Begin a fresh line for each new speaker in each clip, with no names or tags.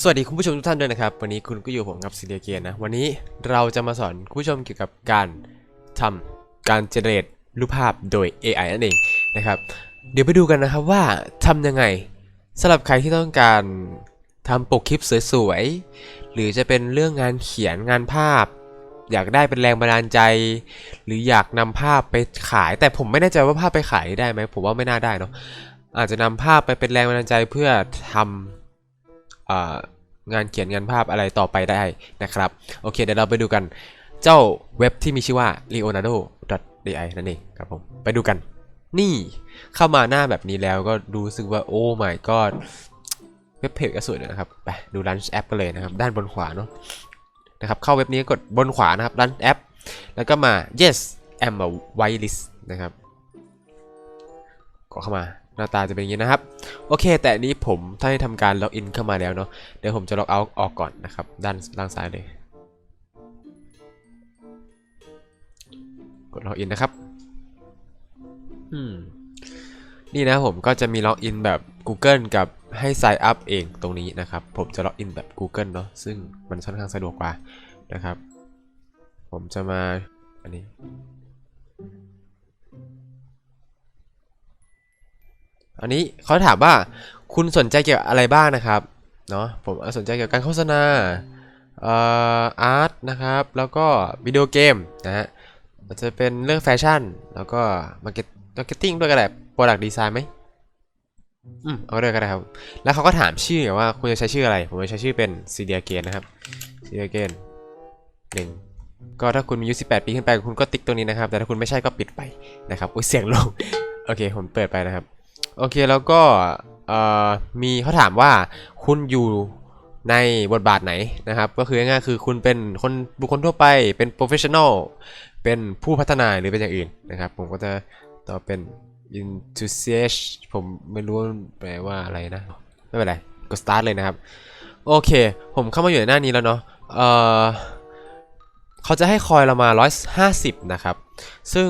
สวัสดีคุณผู้ชมทุกท่านด้วยนะครับ วันนี้คุณก็อยู่ผมกับซีเรียเกียนนะ วันนี้เราจะมาสอนคุณผู้ชมเกี่ยวกับการทำการเจเนเรตรูปภาพโดย AI นั่นเองนะครับ เดี๋ยวไปดูกันนะครับว่าทำยังไงสำหรับใครที่ต้องการทำปกคลิปสวยๆ หรือจะเป็นเรื่องงานเขียนงานภาพ อยากได้เป็นแรงบันดาลใจ หรืออยากนำภาพไปขาย แต่ผมไม่แน่ใจว่าภาพไปขายได้ไหมผมว่าไม่น่าได้เนาะอาจจะนำภาพไปเป็นแรงบันดาลใจเพื่อทำอ่า งานเขียนงานภาพอะไรต่อไปได้นะครับ โอเค เดี๋ยวเราไปดูกันเจ้าเว็บที่มีชื่อว่า leonardo.ai นั่นเองครับผม ไปดูกัน นี่เข้ามาหน้าแบบนี้แล้วก็รู้สึกว่า โอ้ my god เว็บเพจก็สวยเลยนะครับ ไปดู Launch App กันเลยนะครับ ด้านบนขวาเนาะนะครับเข้าเว็บนี้กดบนขวานะครับ Launch App แล้วก็มา yes I'm a whitelist นะครับกดเข้ามา หน้าตาจะเป็นอย่างนี้นะครับ โอเค แต่อันนี้ผมถ้าให้ทำการล็อกอินเข้ามาแล้วเนาะเดี๋ยวผมจะล็อกเอาท์ออกก่อนนะครับ ด้านล่างซ้ายเลย กดล็อกอินนะครับอืมนี่นะผมก็จะมีล็อกอินแบบ Google กับให้ Sign up เองตรงนี้นะครับ ผมจะล็อกอินแบบ Google เนาะซึ่งมันค่อนข้างสะดวกกว่านะครับ ผมจะมาอันนี้ อันนี้เขาถามว่าคุณสนใจเกี่ยวกับอะไรบ้างนะครับเนาะผมสนใจเกี่ยวกับการโฆษณาเอ่ออาร์ตนะครับ แล้วก็วิดีโอเกมนะฮะอาจจะเป็นเรื่องแฟชั่น แล้วก็มาร์เก็ตมาร์เก็ตติ้งด้วยก็ได้โปรดักต์ดีไซน์ไหมอืมเอาด้วยก็ได้ครับ แล้วเขาก็ถามชื่อว่าคุณจะใช้ชื่ออะไร ผมจะใช้ชื่อเป็นซีเดียเกนนะครับซีเดียเกนหนึ่งก็ถ้าคุณมีอายุ18 ปีขึ้นไปคุณก็ติ๊กตรงนี้นะครับ แต่ถ้าคุณไม่ใช่ก็ปิดไปนะครับ อุ้ยเสียงลง โอเค ผมเปิดไปนะครับ โอเคแล้วก็มีเขาถามว่าคุณอยู่ในบทบาทไหนนะครับ ก็คือง่ายๆคือคุณเป็นคนบุคคลทั่วไปเป็น professional เป็นผู้พัฒนาหรือเป็นอย่างอื่นนะครับ ผมก็จะตอบเป็น enthusiast ผมไม่รู้แปลว่าอะไรนะ ไม่เป็นไรกด start เลยนะครับ โอเค ผมเข้ามาอยู่ในหน้านี้แล้วเนาะเเขาจะให้คอยเรามา 150 นะครับ ซึ่ง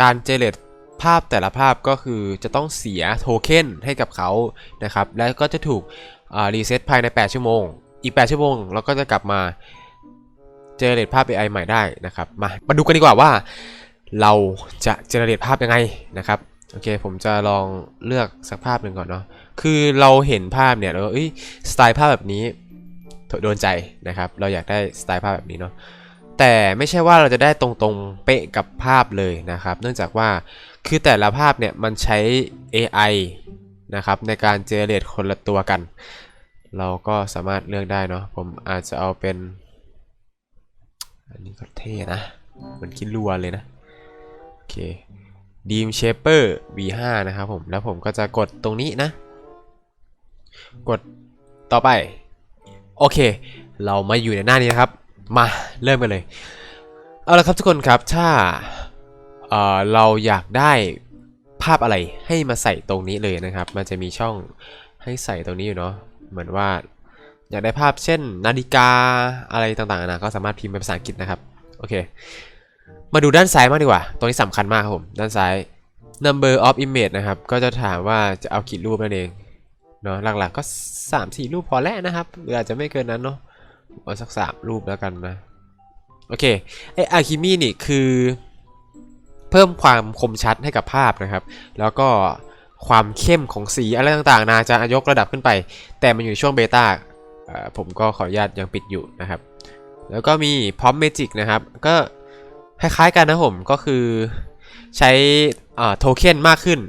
การเจเนเรต ภาพแต่ละภาพก็คือจะต้องเสียโทเค็นให้กับเขานะครับ แล้วก็จะถูกรีเซ็ตภายใน 8 ชั่วโมง อีก 8 ชั่วโมงเราก็จะกลับมาเจเนเรตภาพ AI ใหม่ได้นะครับ มามาดูกันดีกว่าว่า เราจะเจเนเรตภาพยังไงนะครับ โอเค ผมจะลองเลือกสักภาพหนึ่งก่อนเนาะ คือเราเห็นภาพเนี่ยแล้วเอ้ย สไตล์ภาพแบบนี้โดนใจนะครับ เราอยากได้สไตล์ภาพแบบนี้เนาะ แต่ไม่ใช่ว่าเราจะได้ตรงๆเป๊ะกับภาพเลยนะครับ เนื่องจากว่าคือแต่ละภาพเนี่ยมันใช้ AI นะครับในการเจเนเรตคนละตัวกัน เราก็สามารถเลือกได้เนาะผมอาจจะเอาเป็น อันนี้ก็เท่นะเหมือนคิดรัวเลยนะ โอเค Dream Shaper V5 นะครับผม แล้วผมก็จะกดตรงนี้นะ กดต่อไป โอเค เรามาอยู่ในหน้านี้นะครับ มาเริ่มกันเลย เอาละครับทุกคนครับถ้าเเราอยากได้ภาพอะไรให้มาใส่ตรงนี้เลยนะครับ มันจะมีช่องให้ใส่ตรงนี้อยู่เนาะเหมือนว่าอยากได้ภาพเช่น นาฬิกาอะไรต่างๆนะก็สามารถพิมพ์เป็นภาษาอังกฤษนะครับ โอเค มาดูด้านซ้ายมากดีกว่า ตรงนี้สำคัญมากครับผมด้านซ้าย number of image นะครับ ก็จะถามว่าจะเอากี่รูปนั่นเองเนาะหลักๆก็ 3-4 รูปพอแล้วนะครับหรืออาจจะไม่เกินนั้นเนาะ เอาสัก3รูปแล้วกันนะ โอเค ไออาร์คิมีนี่คือ เพิ่มความคมชัดให้กับภาพนะครับ แล้วก็ความเข้มของสีอะไรต่างๆนาจะยกระดับขึ้นไป แต่มันอยู่ช่วงเบต้าผมก็ขออนุญาตยังปิดอยู่นะครับ แล้วก็มีพร้อมเมจิกนะครับ ก็คล้ายๆกันนะผมก็คือใช้โทเค็นมากขึ้น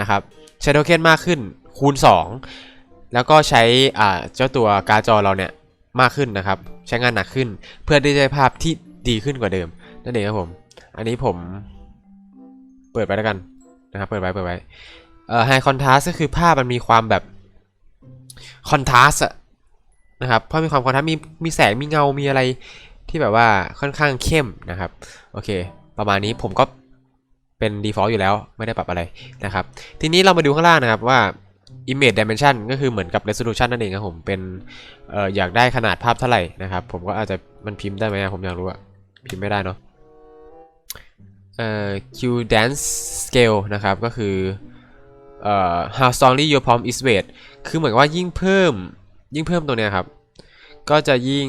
นะครับ ใช้โทเค็นมากขึ้นคูณ 2 แล้วก็ใช้เจ้าตัวการ์จอเราเนี่ย มากขึ้นนะครับ ใช้งานหนักขึ้นเพื่อที่จะได้ภาพที่ดีขึ้นกว่าเดิมนั่นเองครับผม อันนี้ผมเปิดไปแล้วกันนะครับ เปิดไว้เปิดไว้เอ่อไฮคอนทราสก็คือภาพมันมีความแบบคอนทราสอะนะครับเพราะมีความคอนทราสมีมีแสงมีเงา มีอะไรที่แบบว่าค่อนข้างเข้มนะครับ โอเค ประมาณนี้ผมก็เป็น default อยู่แล้วไม่ได้ปรับอะไรนะครับ ทีนี้เรามาดูข้างล่างนะครับว่า image dimension ก็คือเหมือนกับ resolution นั่นเองครับผมเป็นเอ่ออยากได้ขนาดภาพเท่าไหร่นะครับผมก็อาจจะมันพิมพ์ได้ไหมผมอยากรู้อะพิมพ์ไม่ได้เนาะเอ่อ Q dance scale นะครับก็คือเอ่อ how strongly your palm is weight คือเหมือนว่ายิ่งเพิ่มยิ่งเพิ่มตรงเนี้ยครับ ก็จะยิ่ง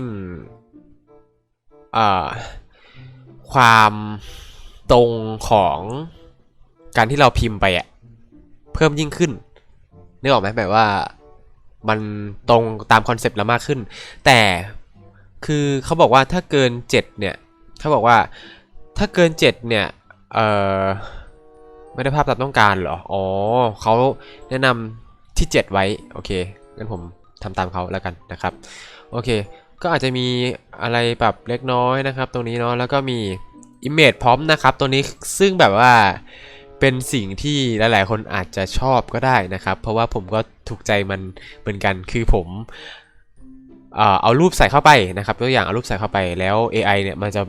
อ่าความตรงของการที่เราพิมพ์ไปอะเพิ่มยิ่งขึ้น นึกออกไหมแบบว่ามันตรงตามคอนเซปต์เรามากขึ้น แต่คือเขาบอกว่าถ้าเกิน 7 เนี่ยเขาบอกว่าถ้าเกิน 7 เนี่ย เออไม่ได้ภาพตามต้องการเหรอ อ๋อเขาแนะนำที่ 7 ไว้ โอเค งั้นผมทำตามเขาแล้วกันนะครับ โอเค ก็อาจจะมีอะไรปรับเล็กน้อยนะครับ ตรงนี้เนาะ แล้วก็มี Image พร้อมนะครับ ตัวนี้ซึ่งแบบว่า เป็นสิ่งที่หลาย ๆ คนอาจจะชอบก็ได้นะครับ เพราะว่าผมก็ถูกใจมันเหมือนกันคือผมเอารูปใส่เข้าไปนะครับตัวอย่างเอารูปใส่เข้าไปแล้ว AI เนี่ยมันจะ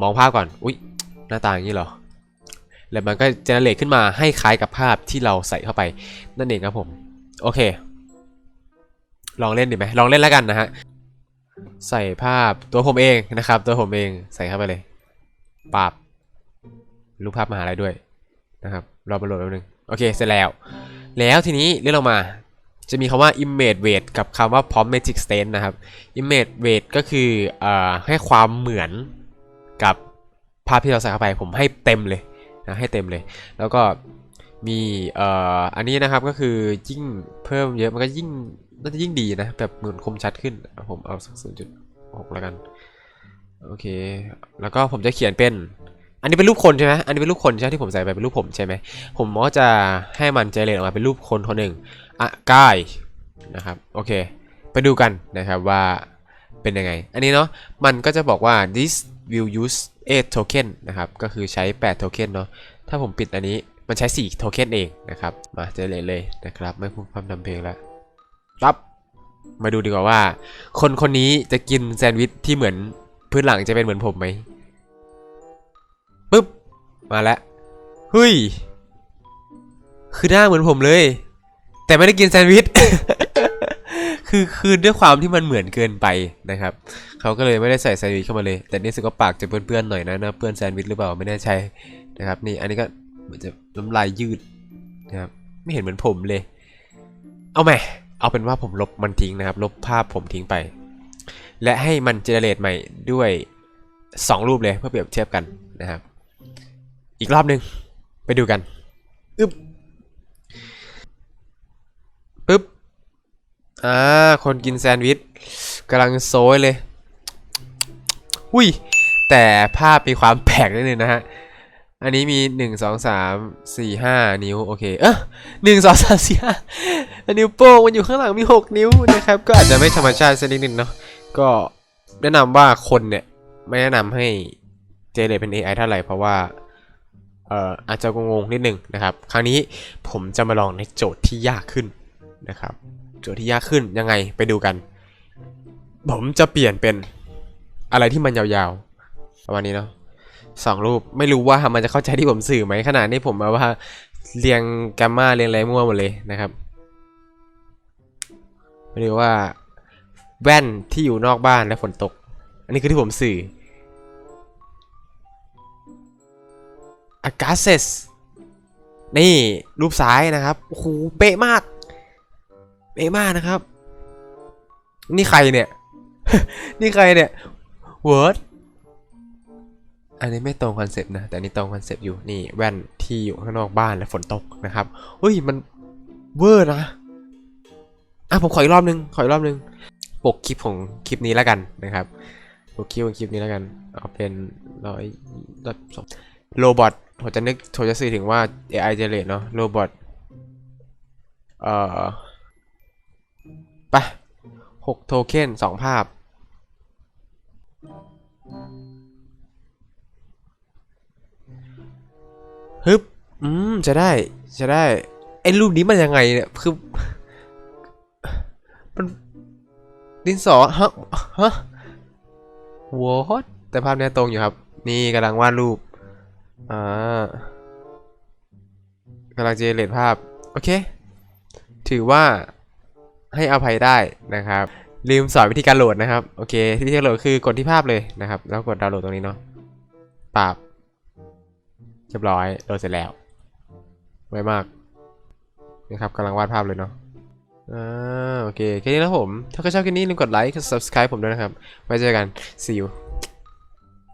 มองภาพก่อนอุ๊ยหน้าตาอย่างนี้เหรอแล้วมันก็เจเนเรตขึ้นมาให้คล้ายกับภาพที่เราใส่เข้าไปนั่นเองครับผมโอเค ลองเล่นดีไหมลองเล่นแล้วกันนะฮะใส่ภาพตัวผมเองนะครับ ตัวผมเองใส่เข้าไปเลยปาบรูปภาพมหาลัยด้วย นะครับรอมาโหลดแป๊บนึงโอเคเสร็จแล้ว แล้วทีนี้เลื่อนลงมาจะมีคำว่า image weight กับคำว่า prompt magic stain นะครับ image weight ก็คืออให้ความเหมือนกับภาพที่เราใส่เข้าไปผมให้เต็มเลยนะให้เต็มเลย แล้วก็มีออันนี้นะครับก็คือยิ่งเพิ่มเยอะมันก็ยิ่งน่าจะยิ่งดีนะ แบบเหมือนคมชัดขึ้น ผมเอาสักศูนย์จุดหกแล้วกัน โอเค แล้วก็ผมจะเขียนเป็น อันนี้เป็นรูปคนใช่ไหมอันนี้เป็นรูปคนใช่ที่ผมใส่ไปเป็นรูปผมใช่ไหมผมก็จะให้มันเจเนเรตออกมาเป็นรูปคนคนหนึ่งอะกายนะครับโอเค ไปดูกันนะครับว่าเป็นยังไง อันนี้เนาะมันก็จะบอกว่า this will use 8 token นะครับก็คือใช้ 8 token เนาะถ้าผมปิดอันนี้มันใช้ 4 โทเค็นเองนะครับ มาเจเนเรตเลยนะครับ ไม่พูดพร่ำทำเพลงแล้วปั๊บ มาดูดีกว่าว่า คนคนนี้จะกินแซนด์วิชที่เหมือนพื้นหลังจะเป็นเหมือนผมไหม ปึ๊บ มาแล้วเฮ้ย คือหน้าเหมือนผมเลย แต่ไม่ได้กินแซนด์วิช คือคือด้วยความที่มันเหมือนเกินไปนะครับ เขาก็เลยไม่ได้ใส่แซนด์วิชเข้ามาเลย แต่นี่สึกว่าปากจะเปื้อนๆหน่อยนะนะเปื้อนแซนด์วิชหรือเปล่าไม่แน่ใจนะครับ นี่อันนี้ก็เหมือนจะน้ำลายยืดนะครับ ไม่เห็นเหมือนผมเลย เอาไหมเอาเป็นว่าผมลบมันทิ้งนะครับ ลบภาพผมทิ้งไป และให้มันเจเนเรตใหม่ด้วย 2 รูปเลยเพื่อเปรียบเทียบกันนะครับ อีกรอบหนึ่งไปดูกันอึ๊บปึ๊บอ่าคนกินแซนด์วิชกำลังโซยเลยหุยแต่ภาพมีความแปลกนิดนึงนะฮะ อันนี้มีหนึ่งสองสามสี่ห้านิ้ว โอเค เออหนึ่งสองสามสี่ห้านิ้วโป้งมันอยู่ข้างหลังมีหกนิ้วนะครับ ก็อาจจะไม่ธรรมชาติสักนิดนึงเนาะ ก็แนะนำว่าคนเนี่ย ไม่แนะนำให้เจเนเรตเป็น AI เท่าไหร่เพราะว่า เอ่ออาจจะงงๆนิดนึงนะครับ ครั้งนี้ผมจะมาลองในโจทย์ที่ยากขึ้นนะครับ โจทย์ที่ยากขึ้นยังไงไปดูกัน ผมจะเปลี่ยนเป็นอะไรที่มันยาวๆประมาณนี้เนาะสองรูปไม่รู้ว่ามันจะเข้าใจที่ผมสื่อไหมขนาดนี้ผมมาว่าเรียงแกมมาเรียงอะไรมั่วหมดเลยนะครับไม่รู้ว่าแว่นที่อยู่นอกบ้านและฝนตก อันนี้คือที่ผมสื่อ a g a s e s นี่รูปซ้ายนะครับโอ้โหเป๊ะมาก เป๊ะมากนะครับ นี่ใครเนี่ย นี่ใครเนี่ย Word อันนี้ไม่ตรงคอนเซปต์นะ แต่นนี่ตรงคอนเซปต์อยู่นี่แว่นที่อยู่ข้างนอกบ้านและฝนตกนะครับเฮ้ยมันเวอร์นะอะผมขออีกรอบนึงขออีกรอบนึงปกคลิปของคลิปนี้แล้วกันนะครับปกคลิปของคลิปนี้แล้วกันเอาเป็นร้อยร้อยสองโรบอท ผมจะนึกผมจะสื่อถึงว่า AI generate เนาะโรบอทเอ่อไปหกโทเค็นสองภาพ ฮึบ อืม จะได้ จะได้ ไอ้รูปนี้มันยังไงเนี่ย คือ มัน ดินสอ ฮะ ฮะวอทแต่ภาพเนี้ยตรงอยู่ครับ นี่กำลังวาดรูป อ่ากำลังเจเนเรตภาพ โอเค ถือว่าให้อภัยได้นะครับ ลืมสอนวิธีการโหลดนะครับ โอเควิธีการโหลดคือกดที่ภาพเลยนะครับ แล้วกดดาวน์โหลดตรงนี้เนาะปราบเรียบร้อยโหลดเสร็จแล้วไวมากนะครับกำลังวาดภาพเลยเนาะอ่าโอเคแค่นี้นะครับผม ถ้าใครชอบคลิปนี้ลืมกดไลค์กด subscribe ผมด้วยนะครับ ไว้เจอกัน see you